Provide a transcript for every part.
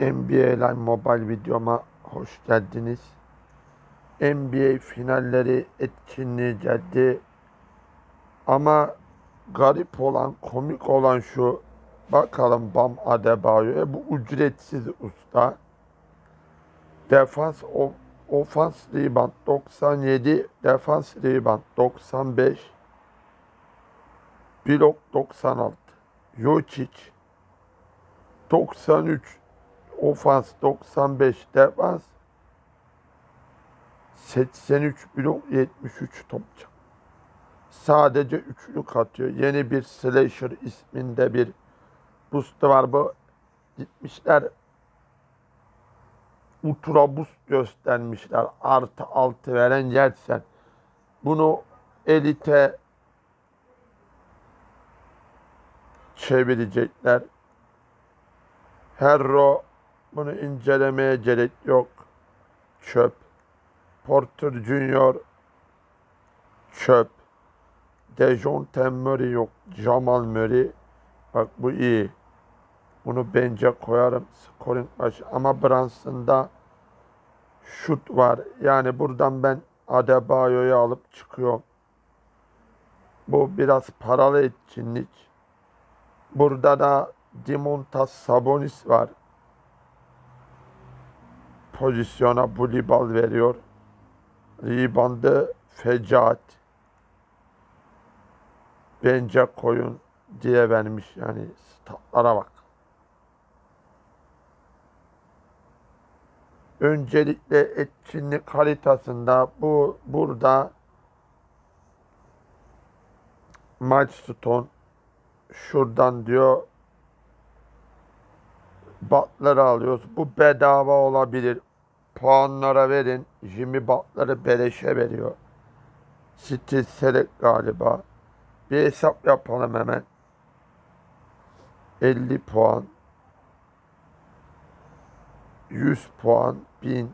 NBA Live Mobile videoma hoş geldiniz. NBA finalleri etkinliği geldi. Ama garip olan, komik olan şu. Bakalım Bam Adebayo'ya. Bu ücretsiz usta. Defans, of, ofans rebound 97, defans rebound 95, blok 96. Jokic 93, ofans 95, defans 83 blok 73 topçu. Sadece üçlük atıyor. Yeni bir slasher isminde bir boost var. Bu gitmişler ultra boost göstermişler. Artı altı veren yersen. Bunu elite çevirecekler. Herro bunu incelemeye gerek yok. Çöp. Porter Junior çöp. Dejounte Murray yok. Jamal Murray. Bak bu iyi. Bunu bence koyarım scoring başı. Ama Brunson'da şut var. Yani buradan ben Adebayo'yu alıp çıkıyorum. Bu biraz paralı etkinlik. Burada da Dimontas Sabonis var. Pozisyona Bulibal veriyor. Rebound'ı Fecaat. Bence koyun diye vermiş yani statlara bak. Öncelikle etkinlik haritasında bu burada Milestone şuradan diyor batları alıyoruz. Bu bedava olabilir. Puanlara verin. Jimmy Butler'ı beleşe veriyor. Steel Select galiba. Bir hesap yapalım hemen. 50 puan. 100 puan. 1000.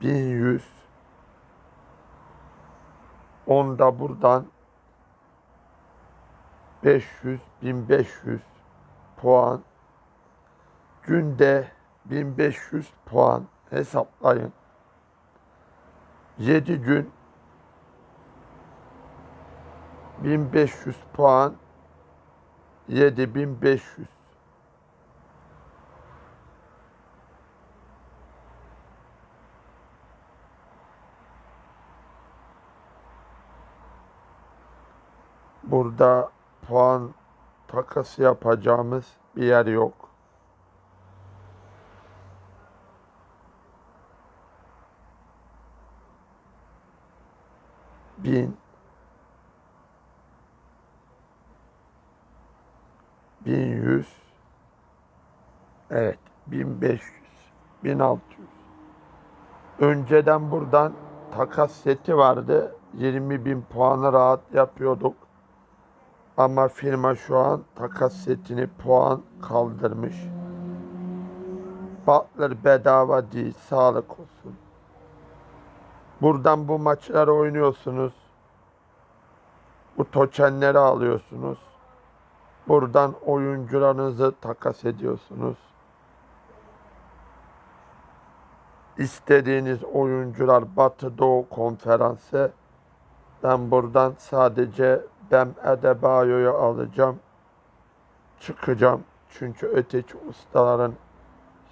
1100. 10 da buradan 500, 1500 puan. Günde 1500 puan hesaplayın. 7 gün 1500 puan 7500 Burada puan takası yapacağımız bir yer yok. Bin bin yüz evet bin beş yüz bin altı yüz önceden buradan takas seti vardı 20 bin puanı rahat yapıyorduk ama firma şu an takas setini puan kaldırmış. Butler bedava değil, sağlık olsun. Buradan bu maçları oynuyorsunuz. Bu tokenleri alıyorsunuz. Buradan oyuncularınızı takas ediyorsunuz. İstediğiniz oyuncular Batı Doğu Konferansı. Ben buradan sadece ben Adebayo'yu alacağım. Çıkacağım. Çünkü öteki ustaların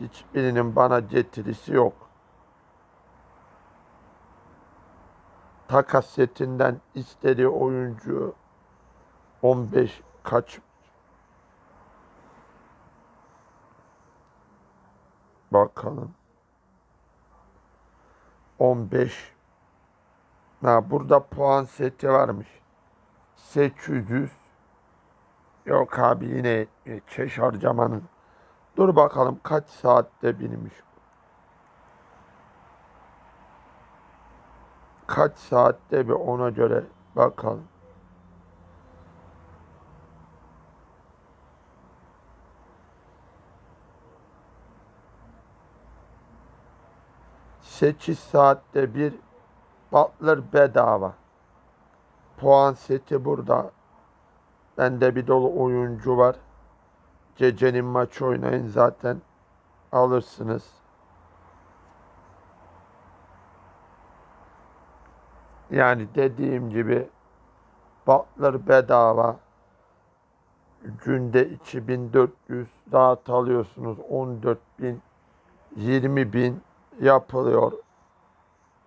hiçbirinin bana getirisi yok. Takas setinden istediği oyuncu 15 kaç? Bakalım. 15 ha burada puan seti varmış. 800 yok abi yine çeş harcamanın. Dur bakalım kaç saatte binmiş kaç saatte bir ona göre bakalım Sekiz saatte bir Butler bedava. Puan seti burada. Bende bir dolu oyuncu var. Gecenin maçı oynayın zaten. alırsınız. Yani dediğim gibi batlar bedava. Günde 2400 rahat alıyorsunuz. 14.000 20.000 yapılıyor.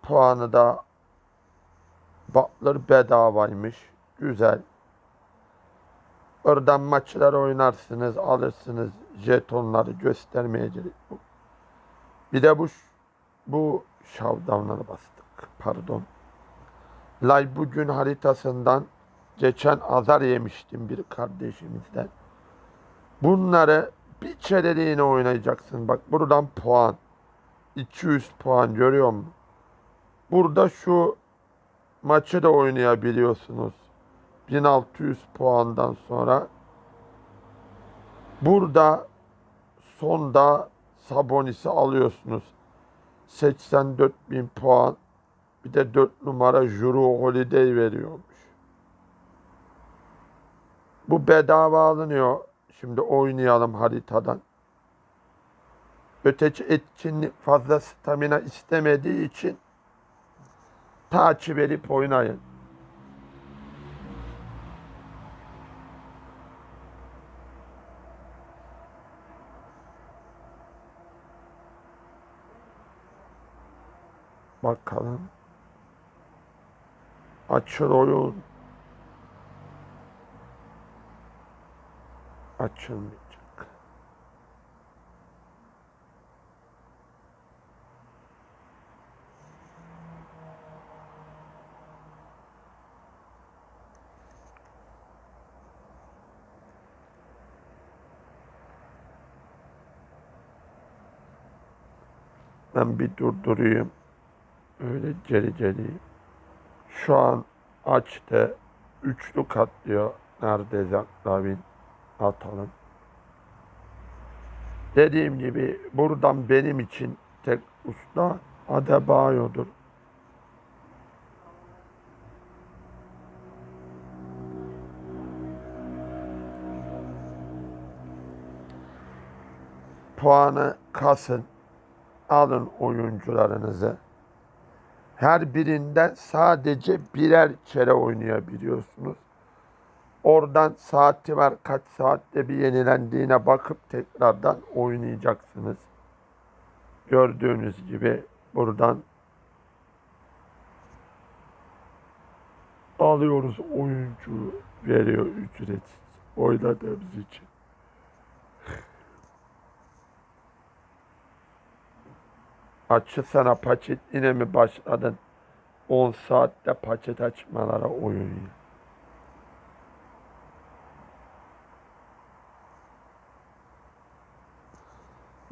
Puanı da batlar bedavaymış. Güzel. Oradan maçlar oynarsınız, alırsınız jetonları göstermeye gerek yok. Bir de bu bu şavdanları bastık. Pardon. Lay bugün haritasından geçen azar yemiştim bir kardeşimizden. Bunları bir çereliğine oynayacaksın. Bak buradan puan. 200 puan görüyor musun? Burada şu maçı da oynayabiliyorsunuz. 1600 puandan sonra burada sonda Sabonis'i alıyorsunuz. 84 bin puan. Bir de 4 numara Juru Holiday veriyormuş. Bu bedava alınıyor. Şimdi oynayalım haritadan. Öteki etkinlik fazla stamina istemediği için takip edip oynayın. Bakalım. Açıl oyun. Açılmayacak. Ben bir durdurayım. Öyle geri geleyim. Şu an açtı. Üçlü katlıyor. Nerede Zaklavin? Atalım. Dediğim gibi buradan benim için tek usta Adebayo'dur. Puanı kasın. Alın oyuncularınızı. Her birinden sadece birer kere oynayabiliyorsunuz. Oradan saati var kaç saatte bir yenilendiğine bakıp tekrardan oynayacaksınız. Gördüğünüz gibi buradan alıyoruz oyuncu veriyor ücretsiz oynadığımız için. Açı sana paket yine mi başladın? 10 saatte paket açmalara oyun.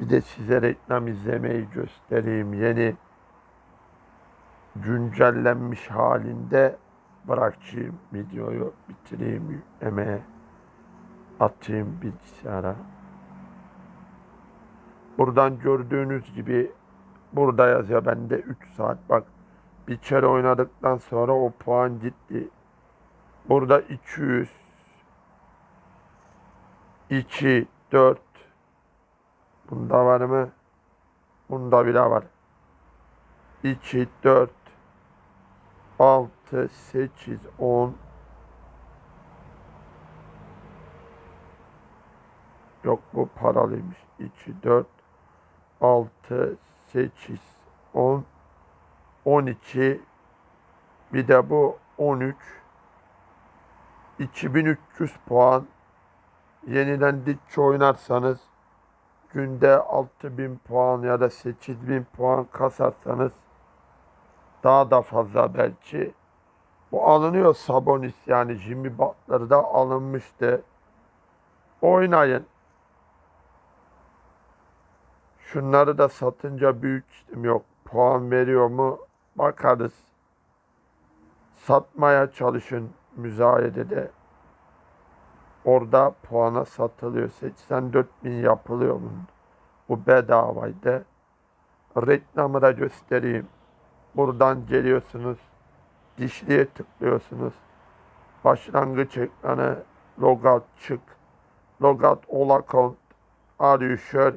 Bir de size reklam izlemeyi göstereyim. Yeni güncellenmiş halinde bırakayım videoyu bitireyim yüklemeye atayım bilgisayara. Buradan gördüğünüz gibi burada yazıyor bende 3 saat bak bir kere oynadıktan sonra o puan gitti. Burada 200 2 4 Bunda var mı? Bunda bile var. 2 4 6 8 10 Yok bu paralıymış. 2 4 6 8 10 12 bir de bu 13 2300 puan yeniden dikçe oynarsanız günde 6000 puan ya da 8000 puan kasarsanız daha da fazla belki bu alınıyor Sabonis yani Jimmy Butler alınmıştı. Oynayın. Şunları da satınca büyük yok. Puan veriyor mu? Bakarız. Satmaya çalışın müzayedede. Orada puana satılıyor. 84 bin yapılıyor bunun. Bu bedavaydı. Reklamı da göstereyim. Buradan geliyorsunuz. Dişliye tıklıyorsunuz. Başlangıç ekranı. Logout çık. Logout all account. Are you sure?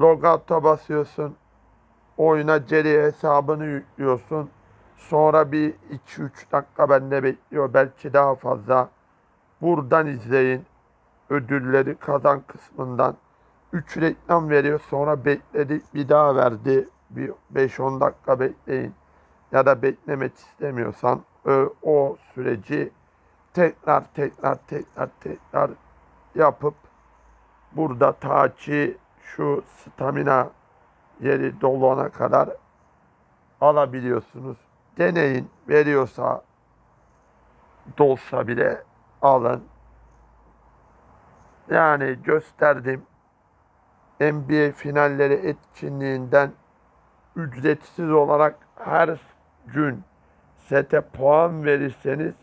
Logout'a basıyorsun. Oyuna geri hesabını yüklüyorsun. Sonra bir 2-3 dakika bende bekliyor. Belki daha fazla. Buradan izleyin. Ödülleri kazan kısmından. 3 reklam veriyor. Sonra bekledik bir daha verdi. Bir 5-10 dakika bekleyin. Ya da beklemek istemiyorsan o, süreci tekrar tekrar tekrar tekrar yapıp burada ta ki şu stamina yeri dolana kadar alabiliyorsunuz. Deneyin. Veriyorsa dolsa bile alın. Yani gösterdim. NBA finalleri etkinliğinden ücretsiz olarak her gün sete puan verirseniz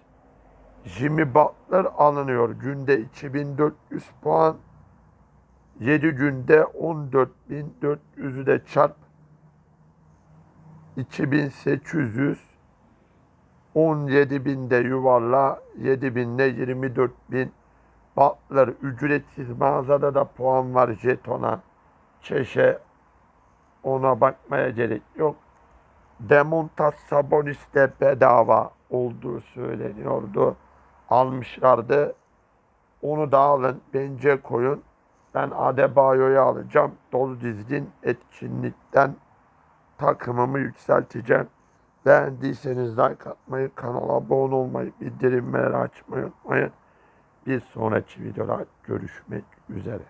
Jimmy Butler alınıyor. Günde 2400 puan. 7 günde 14.400'ü de çarp. 2800 17.000'de yuvarla 7.000'de 24.000 Butler ücretsiz mağazada da puan var jetona. Çeşe ona bakmaya gerek yok. Demontas Sabonis de bedava olduğu söyleniyordu. Almışlardı. Onu da alın. Bence koyun. Ben Adebayo'yu alacağım. Dolu dizgin etkinlikten takımımı yükselteceğim. Beğendiyseniz like atmayı, kanala abone olmayı, bildirimleri açmayı unutmayın. Bir sonraki videoda görüşmek üzere.